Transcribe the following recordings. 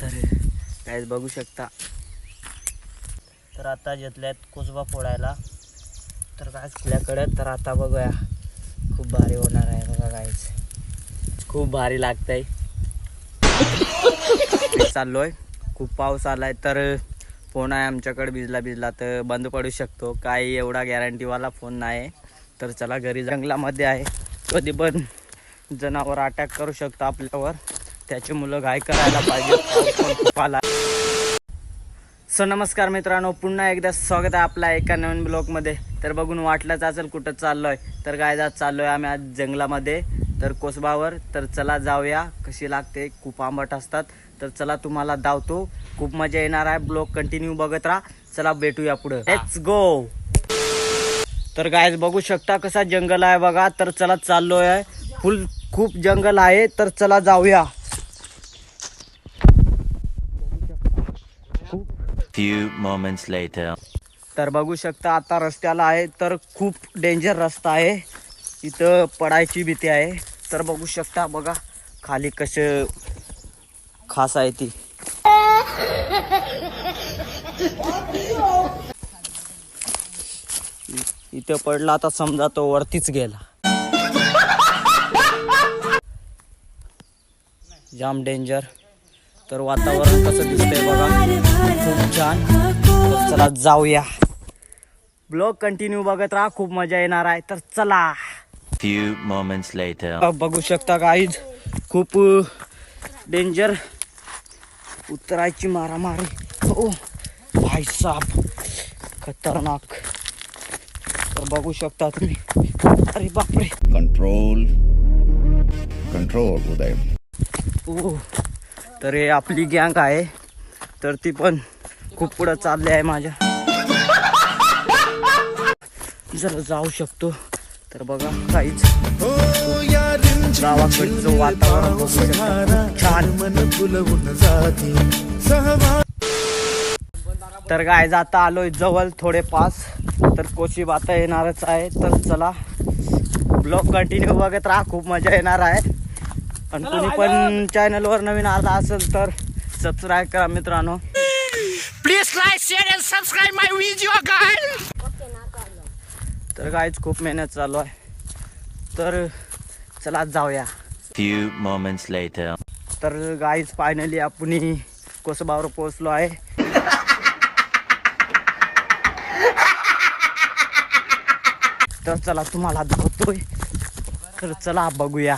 तर काय बघू शकता. तर आता घेतल्यात कुजबा फोडायला. तर काय आपल्याकडे तर आता बघूया. खूप भारी होणार आहे बघा काहीच खूप भारी लागतंय. चाललोय. खूप पाऊस आलाय तर फोन आहे आमच्याकडे भिजला भिजला तर बंद पडू शकतो. काही एवढा गॅरंटीवाला फोन नाही. तर चला घरी जंगलामध्ये आहे. कधी पण जनावर अटॅक करू शकतो आपल्यावर. त्याची मुलं काय करायला पाहिजे. खूप आला. सो नमस्कार मित्रांनो पुन्हा एकदा स्वागत आहे आपल्या एका नवीन ब्लॉगमध्ये. तर बघून वाटलंच असेल कुठं चाललोय. तर काय आज चाललोय आम्ही आज जंगलामध्ये. तर कोसबावर तर चला जाऊया. कशी लागते? खूप आंबट असतात. तर चला तुम्हाला धावतो खूप मजा येणार आहे. ब्लॉग कंटिन्यू बघत राहा. चला भेटूया पुढं. लेट्स गो तर काय बघू शकता कसा जंगल आहे बघा. तर चला चाललोय. आहे फुल खूप जंगल आहे. तर चला जाऊया. Few moments later. तर बघू शकता आता रस्त्याला आहे तर खूप डेंजर रस्ता आहे. इथं पडायची भीती आहे. तर बघू शकता बघा खाली कसं खास आहे ती. इथं पडला आता समजा तो वरतीच गेला. जाम डेंजर तर वातावरण कसं दिसतंय बघा. खूप छान. चला जाऊया. ब्लॉग कंटिन्यू बघत राहा खूप मजा येणार आहे. तर चला. Few moments later. अ, बघू शकता गाईज खूप डेंजर उतरायची मारामारी. हो. भाई साहब खतरनाक. तर बघू शकता तुम्ही. अरे बापरे. Control. Control उदय. ओ तर हे आपली गँग आहे. तर ती पण खूप पुढं चालली आहे माझ्या. जरा जाऊ शकतो. तर बघा काहीच. गावाकडचं वातावरण छान. तर गाय जाता आलोय जवळ थोडे पास. तर कोची बाता येणारच आहे. तर चला ब्लॉग कंटिन्यू बघत राहा. खूप मजा येणार आहे. आणि कुणी पण चॅनलवर नवीन आला असेल तर सबस्क्राईब करा मित्रांनो. Please like, share, and subscribe my video, guys. तर गायच खूप मेहनत चालू आहे. तर चला जाऊया. Few moments later. तर गाईज फायनली आपण कोसबावर पोहोचलो आहे. तर चला तुम्हाला धावतोय तर चला बघूया.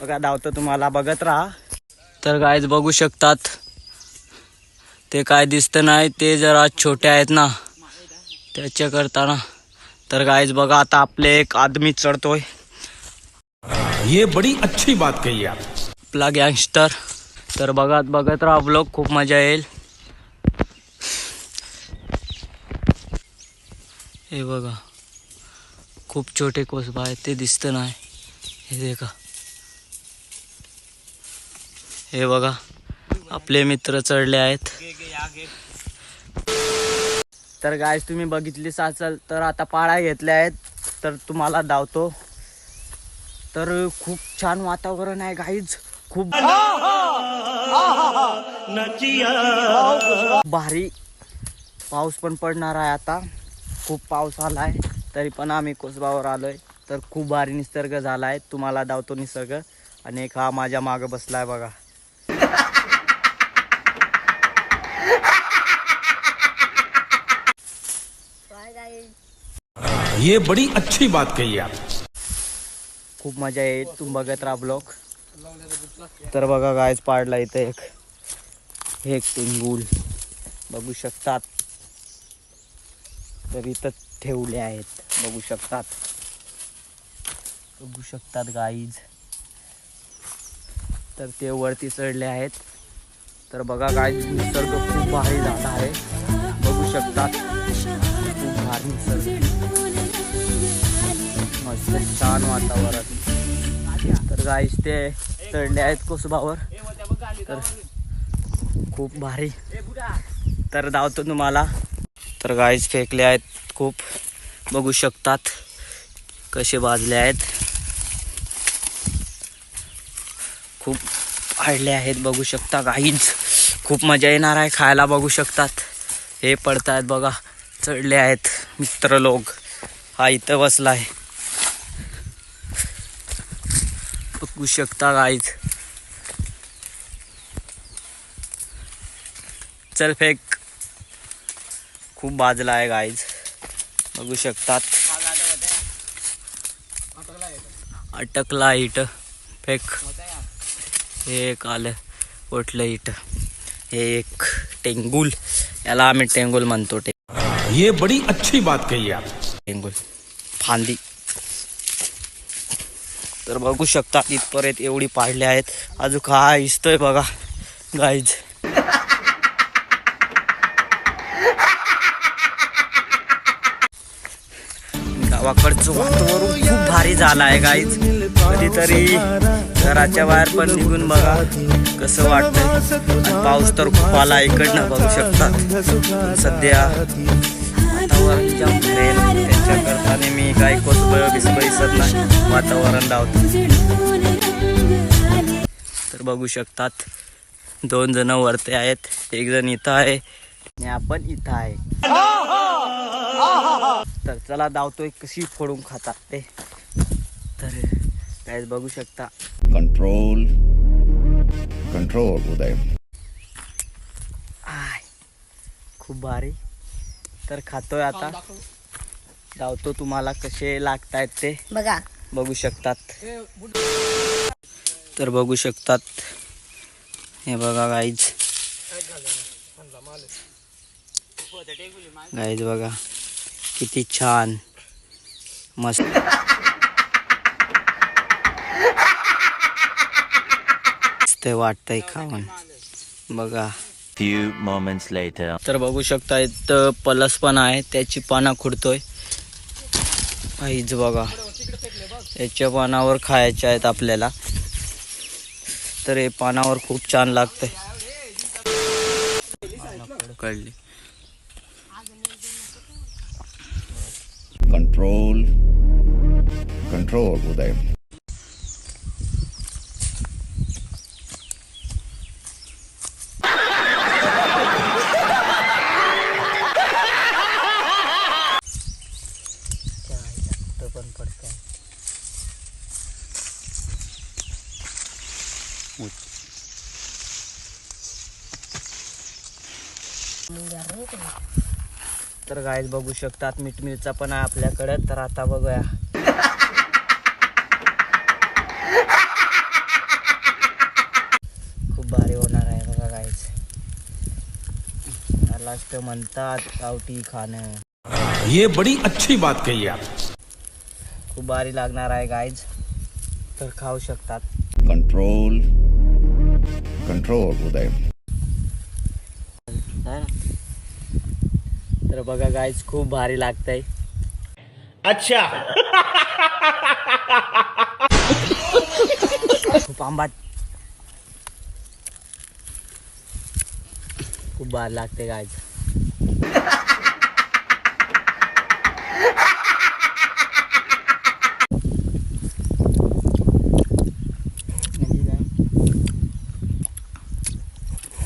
बघा धावतो तुम्हाला बघत राहा. तर गायज बघू शकतात. ते काय दिसतं नाही ते जरा छोटे आहेत ना. त्याच्या करताना तर गायज बघा आता आपले एक आदमी चढतोय. ये बड़ी अच्छी बात कही आप। आपला गँगस्टर तर बघत बघत राहा ब्लॉग खूप मजा येईल. हे बघा खूप छोटे कोसबा आहेत ते दिसतं नाही. हे देखा. हे बघा आपले मित्र चढले आहेत. तर गायस तुम्ही बघितलीच असाल तर आता पाळा घेतल्या आहेत. तर तुम्हाला धावतो. तर खूप छान वातावरण आहे गाईज खूप भारी पाऊस पण पडणार आहे आता. खूप पाऊस आला आहे तरी पण आम्ही कोसबावर आलोय. तर खूप भारी निसर्ग झाला आहे तुम्हाला धावतो निसर्ग. आणि एक हा माझ्या मागं बसलाय बघा. ये बड़ी अच्छी बात कही आप। खूप मजा येईल तुम बघत राहा ब्लॉक तर बघा गायच पाडला इथं एक हे एक टिंगूल. बघू शकतात. तर इथं ठेवले आहेत. बघू शकतात. बघू शकतात गाईज तर ते वरती चढले आहेत. तर बघा गाईज निसर्ग खूप भारी झाला आहे. बघू शकतात. खूप भारी निसर्ग. मस्त छान वातावरण. तर गाईस ते चढले आहेत कोसबावर. तर खूप भारी. तर धावतो तुम्हाला. तर गाईस फेकले आहेत खूप. बघू शकतात कसे भाजले आहेत. खूप वाढले आहेत बघू शकता गाईज खूप मजा येणार आहे खायला बघू शकतात. हे पडतायत बघा चढले आहेत मित्र लोक. हा इथं बसला आहे बघू शकता काहीच चल फेक। खूप बाजला आहे गाईज बघू शकतात अटकला इट फेक। हे एक आलं। उठलं इट हे एक टेंगुल। याला आम्ही टेंगुल म्हणतो टे ये बड़ी अच्छी बात कही आप। टेंगुल। फांदी। तर बघू शकता इथपर्यंत एवढी पाडली आहेत. अजून काय इस्तोय बघा. गाईज गावाकडचं वातावरण खूप भारी झालं आहे गाईज कधीतरी घराच्या बाहेर पण निघून बघा कसं वाटतंय. पाऊस तर खूप आला इकडनं बघू शकतात सध्या वातावरण त्याच्याकरता मी काय कोसब बिसबईसत नाही. वातावरण लावतो. तर बघू शकतात दोन जण वरते आहेत एक जण इथं आहे आणि आपण इथं आहे. तर चला धावतोय कशी फोडून खातात ते. तर काय बघू शकता. Control. Control उदय. खूप भारी. तर खातोय आता. धावतो तुम्हाला कसे लागतायत ते बघा. बघू शकतात. तर बघू शकतात. हे बघा गाईज गाईज बघा. किती छान. मस्त. मस्त वाटतंय खाऊन. बघा. Few moments later. तर बघू शकता इथं पलस पण आहे त्याची पानं खुडतोय. काहीच बघा. याच्या पानावर खायचे आहेत आपल्याला. तर हे पानावर खूप छान लागतंय. कळली. Control. Control उदय पण पडतंय तर गायच बघू शकतात मीठ मिरचा पण आहे आपल्याकडे. तर आता बघूया. खूप भारी होणार आहे बघा गायच लास्ट म्हणतात गावठी खाणं. ये बड़ी अच्छी बात कही आप। खूप भारी लागणार आहे गायज तर खाऊ शकतात. Control. Control उदय. तर बघा गायज खूप भारी लागतंय. अच्छा. खूप आंबाट. खूप भारी लागते गायज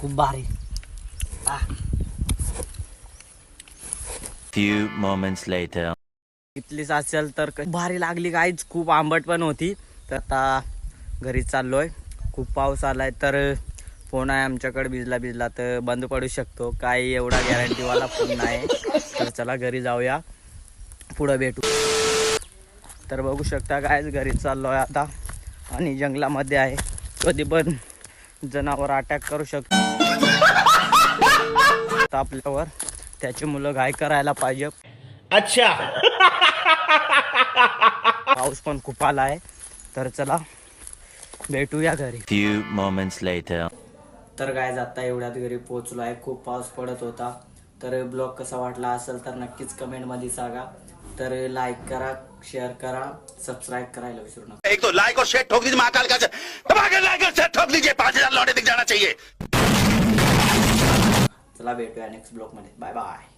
खूप भारी. Few moments later. इथलीच असेल तर भारी लागली काहीच खूप आंबट पण होती. तर आता घरी चाललोय. खूप पाऊस आलाय तर फोन आहे आमच्याकडे भिजला भिजला तर बंद पडू शकतो. काही एवढा गॅरंटीवाला फोन नाही. तर चला घरी जाऊया. पुढं भेटू. तर बघू शकता काय घरी चाललोय आता. आणि जंगलामध्ये आहे. कधी पण जनावर अटॅक करू शकतो आपल्यावर त्याची मुलं घाय करायला पाहिजे. अच्छा. पाऊस पण खूप आला आहे तर चला भेटूया घरी. Few moments later. तर काय आता एवढ्यात घरी पोहोचलो आहे खूप पाऊस पडत होता. तर ब्लॉग कसा वाटला असेल तर नक्कीच कमेंटमध्ये सांगा. तर लाईक करा शेअर करा सबस्क्राईब करायला विसरू नका. एक तो लाइक और शेयर ठोक दीजिए महाकाल का दबा के लाइक और शेयर ठोक दीजिए। पांच हजार लौटे दिख जाना चाहिए। चला भेटूया नेक्स्ट ब्लॉगमध्ये बाय बाय